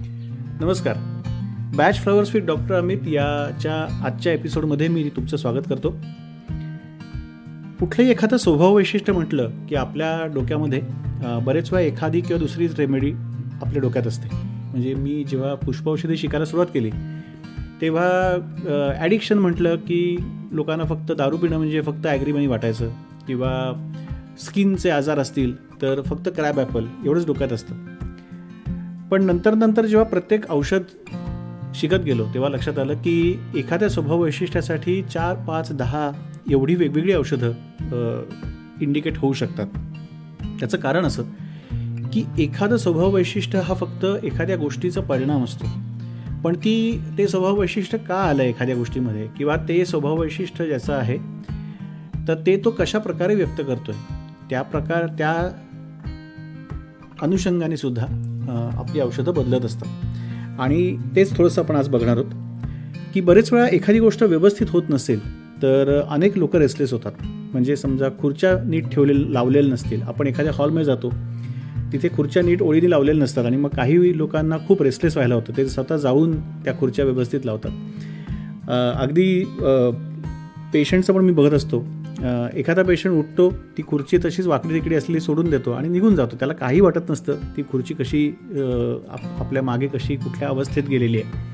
नमस्कार. Bach flowers with doctor Amit याच्या आजच्या एपिसोडमध्ये मी तुमचं स्वागत करतो. कुठलंही एखादं स्वभाव वैशिष्ट्य म्हटलं की आपल्या डोक्यामध्ये बरेच वेळा एखादी किंवा दुसरीच रेमेडी आपल्या डोक्यात असते. म्हणजे मी जेव्हा पुष्पौषधी शिकायला सुरुवात केली तेव्हा ॲडिक्शन म्हटलं की लोकांना फक्त दारू पिणं म्हणजे फक्त ॲग्रीमनी वाटायचं किंवा स्किनचे आजार असतील तर फक्त क्रॅब ॲपल एवढंच डोक्यात असतं. पण नंतर नंतर जेव्हा प्रत्येक औषध शिकत गेलो तेव्हा लक्षात आलं की एखाद्या स्वभाव वैशिष्ट्यासाठी चार पाच दहा एवढी वेगवेगळी औषधं इंडिकेट होऊ शकतात. त्याचं कारण असं की एखादं स्वभाव वैशिष्ट्य हा फक्त एखाद्या गोष्टीचा परिणाम असतो. पण ती ते स्वभाव वैशिष्ट्य का आलं एखाद्या गोष्टीमध्ये? किंवा ते स्वभाव वैशिष्ट्य ज्याचं आहे तर ते तो कशा प्रकारे व्यक्त करतोय? त्या प्रकार त्या अनुषंगाने सुद्धा आपली औषधं बदलत असतात. आणि तेच थोडंसं आपण आज बघणार आहोत की बरेच वेळा एखादी गोष्ट व्यवस्थित होत नसेल तर अनेक लोक रेसलेस होतात. म्हणजे समजा खुर्च्या नीट ठेवले लावलेल्या नसतील. आपण एखाद्या हॉलमध्ये जातो तिथे खुर्च्या नीट ओळीने लावलेल्या नसतात आणि मग काही लोकांना खूप रेसलेस व्हायला होतं. ते स्वतः जाऊन त्या खुर्च्या व्यवस्थित लावतात. अगदी पेशंटचं पण मी बघत असतो एखादा पेशंट उठतो ती खुर्ची तशीच वाकडी तिकडी असलेली सोडून देतो आणि निघून जातो. त्याला काही वाटत नसतं ती खुर्ची कशी आप- आपल्या मागे कशी कुठल्या अवस्थेत गेलेली आहे.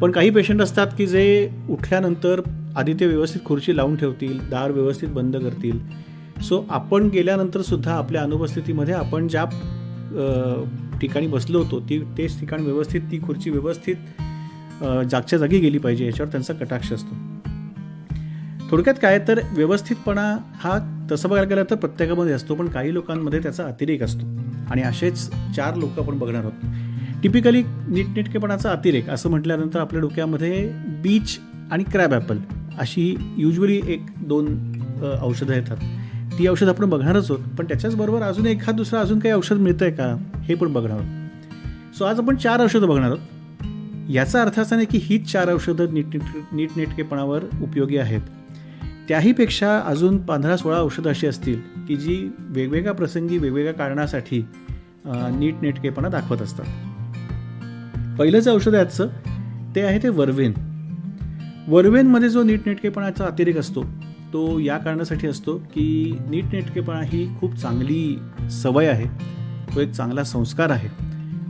पण काही पेशंट असतात की जे उठल्यानंतर आधी ते व्यवस्थित खुर्ची लावून ठेवतील दार व्यवस्थित बंद करतील. सो आपण गेल्यानंतर सुद्धा आपल्या अनुपस्थितीमध्ये आपण ज्या ठिकाणी बसलो होतो ती तेच ठिकाण व्यवस्थित ती खुर्ची व्यवस्थित जागच्या जागी गेली पाहिजे याच्यावर त्यांचा कटाक्ष असतो. थोडक्यात काय तर व्यवस्थितपणा हा तसं बघायला गेलं तर प्रत्येकामध्ये असतो पण काही लोकांमध्ये त्याचा अतिरेक असतो. आणि असेच चार लोक आपण बघणार आहोत. टिपिकली नीटनेटकेपणाचा अतिरेक असं म्हटल्यानंतर आपल्या डोक्यामध्ये बीच आणि क्रॅब ॲपल अशी युजली एक दोन औषधं येतात. ती औषध आपण बघणारच आहोत पण त्याच्याचबरोबर अजून एखाद दुसरं अजून काही औषध आहे का हे पण बघणार आहोत. सो आज आपण चार औषधं बघणार आहोत. याचा अर्थ असा नाही की हीच चार औषधं नीट नीटनेटकेपणावर उपयोगी आहेत. त्याहीपेक्षा अजून पंधरा सोळा औषधं अशी असतील की जी वेगवेगळ्या प्रसंगी वेगवेगळ्या कारणासाठी नीटनेटकेपणा दाखवत असतात. पहिलंच औषध आहे आजचं ते आहे ते वरवेन. वर्वेनमध्ये जो नीटनेटकेपणाचा अतिरेक असतो तो या कारणासाठी असतो की नीटनेटकेपणा ही खूप चांगली सवय आहे. तो एक चांगला संस्कार आहे.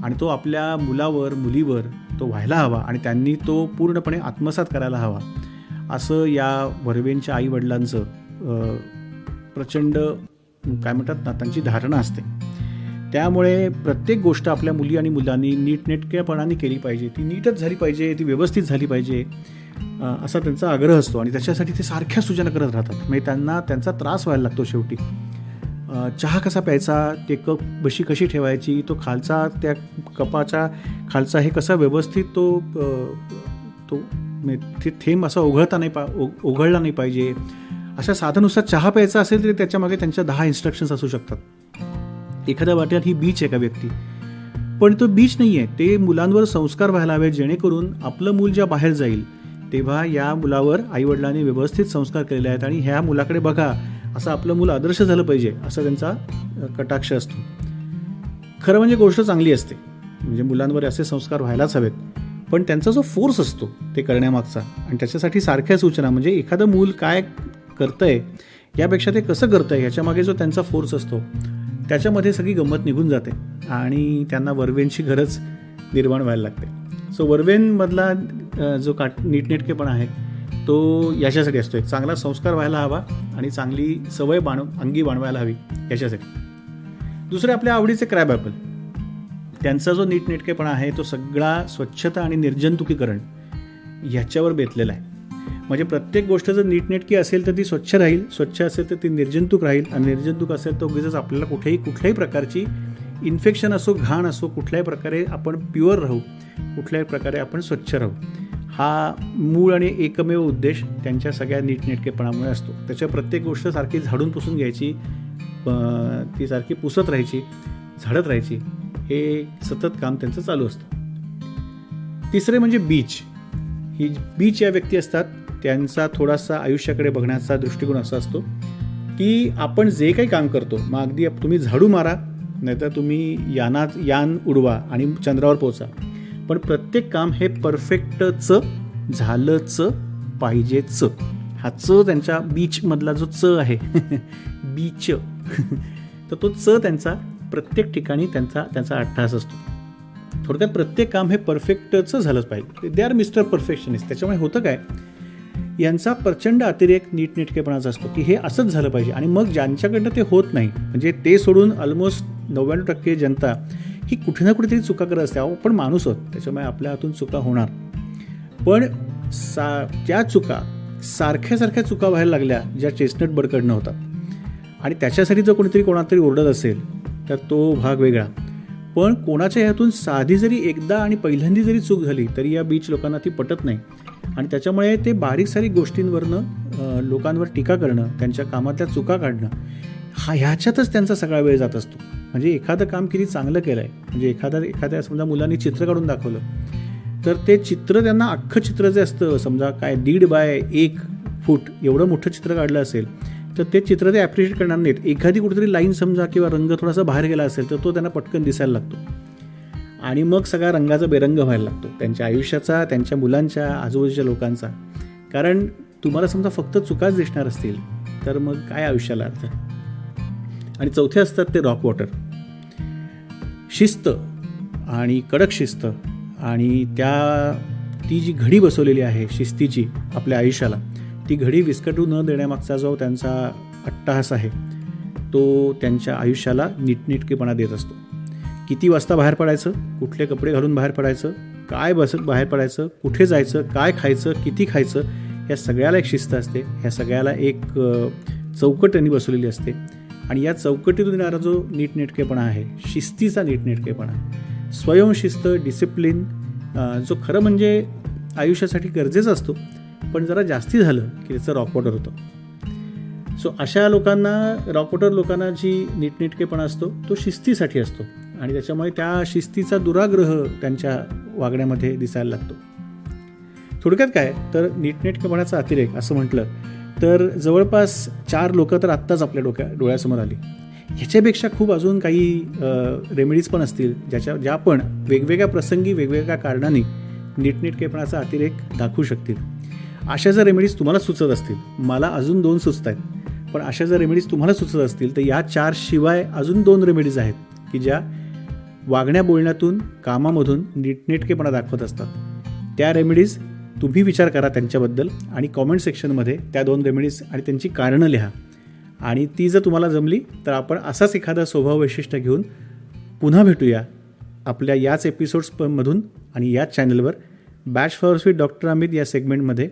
आणि तो आपल्या मुलावर मुलीवर तो व्हायला हवा आणि त्यांनी तो पूर्णपणे आत्मसात करायला हवा. असं या वर्वेंच्या आईवडिलांचं प्रचंड काय म्हणतात ना त्यांची धारणा असते. त्यामुळे प्रत्येक गोष्ट आपल्या मुली आणि मुलांनी नीटनेटकेपणाने केली पाहिजे. ती नीटच झाली पाहिजे ती व्यवस्थित झाली पाहिजे असा त्यांचा आग्रह असतो. आणि त्याच्यासाठी ते सारख्या सूचना करत राहतात. म्हणजे त्यांना त्यांचा त्रास व्हायला लागतो शेवटी. चहा कसा प्यायचा ते कप बशी कशी ठेवायची तो खालचा त्या कपाचा खालचा हे कसा व्यवस्थित तो तो ते थेंब असा ओघळता नाही पा उघडला ओघळला नाही पाहिजे. अशा साधानुसार चहा प्यायचा असेल तरी त्याच्यामागे त्यांच्या दहा इन्स्ट्रक्शन्स असू शकतात. एखाद्या वाट्यात ही बीच आहे का व्यक्ती. पण तो बीच नाही आहे ते मुलांवर संस्कार व्हायला हवे जेणेकरून आपलं मूल ज्या बाहेर जाईल तेव्हा या मुलावर आईवडिलांनी व्यवस्थित संस्कार केलेले आहेत आणि ह्या मुलाकडे बघा असं आपलं मूल आदर्श झालं पाहिजे असा त्यांचा कटाक्ष असतो. खरं म्हणजे गोष्ट चांगली असते. म्हणजे मुलांवर असे संस्कार व्हायलाच हवेत. पण त्यांचा जो फोर्स असतो ते करण्यामागचा आणि त्याच्यासाठी सारख्या सूचना म्हणजे एखादं मूल काय करतंय यापेक्षा ते कसं करतंय ह्याच्यामागे जो त्यांचा फोर्स असतो त्याच्यामध्ये सगळी गंमत निघून जाते आणि त्यांना वर्वेनची गरज निर्माण व्हायला लागते. सो वर्वेनमधला जो काट नीटनेटकेपणा आहे तो याच्यासाठी असतो एक चांगला संस्कार व्हायला हवा आणि चांगली सवय बाण अंगी बाणवायला हवी याच्यासाठी. दुसरे आपल्या आवडीचे क्रॅब ॲपल त्यांचा जो नीटनेटकेपणा आहे तो सगळा स्वच्छता आणि निर्जंतुकीकरण ह्याच्यावर बेतलेला आहे. म्हणजे प्रत्येक गोष्ट जर नीटनेटकी असेल तर ती स्वच्छ राहील स्वच्छ असेल तर ती निर्जंतुक राहील आणि निर्जंतुक असेल तर उगीच आपल्याला कुठेही कुठल्याही प्रकारची इन्फेक्शन असो घाण असो कुठल्याही प्रकारे आपण प्युअर राहू कुठल्याही प्रकारे आपण स्वच्छ राहू. हा मूळ आणि एकमेव उद्देश त्यांच्या सगळ्या नीटनेटकेपणामुळे असतो. त्याच्या प्रत्येक गोष्ट सारखी झाडून पुसून घ्यायची ती सारखी पुसत राहायची झाडत राहायची. हे सतत काम त्यांचं चालू असतं. तिसरे म्हणजे बीच. ही बीच या व्यक्ती असतात त्यांचा थोडासा आयुष्याकडे बघण्याचा दृष्टिकोन असा असतो की आपण जे काही काम करतो मग अगदी तुम्ही झाडू मारा नाहीतर तुम्ही यानात यान उडवा आणि चंद्रावर पोचा पण प्रत्येक काम हे परफेक्टच झालंच पाहिजेच. हा च त्यांच्या बीचमधला जो च आहे बीच. तर तो च त्यांचा प्रत्येक ठिकाणी त्यांचा त्यांचा अट्टहास असतो. थोडक्यात प्रत्येक काम हे परफेक्टचं झालंच पाहिजे. दे आर मिस्टर परफेक्शनिस्ट त्याच्यामुळे होतं काय? यांचा प्रचंड अतिरेक नीटनेटकेपणाचा असतो की हे असंच झालं पाहिजे. आणि मग ज्यांच्याकडनं ते होत नाही म्हणजे ते सोडून ऑलमोस्ट नव्याण्णव टक्के जनता ही कुठे ना कुठेतरी चुका करत असते. पण माणूस आहोत त्याच्यामुळे आपल्या हातून चुका होणार. पण सा त्या चुका सारख्या सारख्या चुका व्हायला लागल्या ज्या चेस्टनट बडकडनं होतात. आणि त्याच्यासाठी जर कोणीतरी कोणातरी ओरडत असेल तर तो भाग वेगळा. पण कोणाच्या ह्यातून साधी जरी एकदा आणि पहिल्यांदी जरी चूक झाली तरी या बीच लोकांना ती पटत नाही. आणि त्याच्यामुळे ते बारीक सारीक गोष्टींवरनं लोकांवर टीका करणं त्यांच्या कामातल्या चुका काढणं हा ह्याच्यातच त्यांचा सगळा वेळ जात असतो. म्हणजे एखादं काम किती चांगलं केलं आहे म्हणजे एखादा एखाद्या समजा मुलांनी चित्र काढून दाखवलं तर ते चित्र त्यांना अख्खं चित्र जे असतं समजा काय दीड बाय एक फूट एवढं मोठं चित्र काढलं असेल तर ते चित्र ते ॲप्रिशिएट करणार नाहीत. एखादी कुठेतरी लाईन समजा किंवा रंग थोडासा बाहेर गेला असेल तर तो त्यांना पटकन दिसायला लागतो. आणि मग सगळा रंगाचा बेरंग व्हायला लागतो. त्यांच्या आयुष्याचा त्यांच्या मुलांच्या आजूबाजूच्या लोकांचा. कारण तुम्हाला समजा फक्त चुकाच दिसणार असतील तर मग काय आयुष्याला अर्थ? आणि चौथे असतात ते रॉक वॉटर शिस्त आणि कडक शिस्त आणि त्या ती जी घडी बसवलेली आहे शिस्तीची आपल्या आयुष्याला ती घडी विस्कटू न देण्यामागचा जो त्यांचा अट्टहास आहे तो त्यांच्या आयुष्याला नीटनेटकेपणा देत असतो. किती वाजता बाहेर पडायचं? कुठले कपडे घालून बाहेर पडायचं? काय बसत बाहेर पडायचं? कुठे जायचं? काय खायचं? किती खायचं? या सगळ्याला एक शिस्त असते. ह्या सगळ्याला एक चौकट त्यांनी बसवलेली असते. आणि या चौकटीतून येणारा जो नीटनेटकेपणा आहे शिस्तीचा नीटनेटकेपणा स्वयंशिस्त डिसिप्लिन जो खरं म्हणजे आयुष्यासाठी गरजेचा असतो पण जरा जास्ती झालं की त्याचं रॉकवॉटर होतं. सो अशा लोकांना रॉकवॉटर लोकांना जी नीटनेटकेपणा असतो तो शिस्तीसाठी असतो. आणि त्याच्यामुळे त्या शिस्तीचा दुराग्रह त्यांच्या वागण्यामध्ये दिसायला लागतो. थोडक्यात काय? तर नीटनेटकेपणाचा अतिरेक असं म्हटलं तर जवळपास चार लोक तर आत्ताच आपल्या डोक्या डोळ्यासमोर आली. ह्याच्यापेक्षा खूप अजून काही रेमेडीज पण असतील ज्याच्या ज्या पण वेगवेगळ्या प्रसंगी वेगवेगळ्या कारणाने नीटनेटकेपणाचा अतिरेक दाखवू शकतील. अशा जर रेमेडीज तुम्हाला सुचत असतील. मला अजून दोन सुचत आहेत. पण अशा जर रेमेडीज तुम्हाला सुचत असतील तर या चार शिवाय अजून दोन रेमेडीज आहेत की ज्या वागण्या बोलण्यातून कामामधून नीटनेटकेपणा दाखवत असतात. त्या रेमेडीज तुम्ही विचार करा त्यांच्याबद्दल आणि कॉमेंट सेक्शनमध्ये त्या दोन रेमेडीज आणि त्यांची कारणं लिहा. आणि ती जर तुम्हाला जमली तर आपण असाच एखादा स्वभाव वैशिष्ट्य घेऊन पुन्हा भेटूया आपल्या याच एपिसोड्समधून आणि याच चॅनलवर Bach for sweet doctor Amit या सेगमेंटमध्ये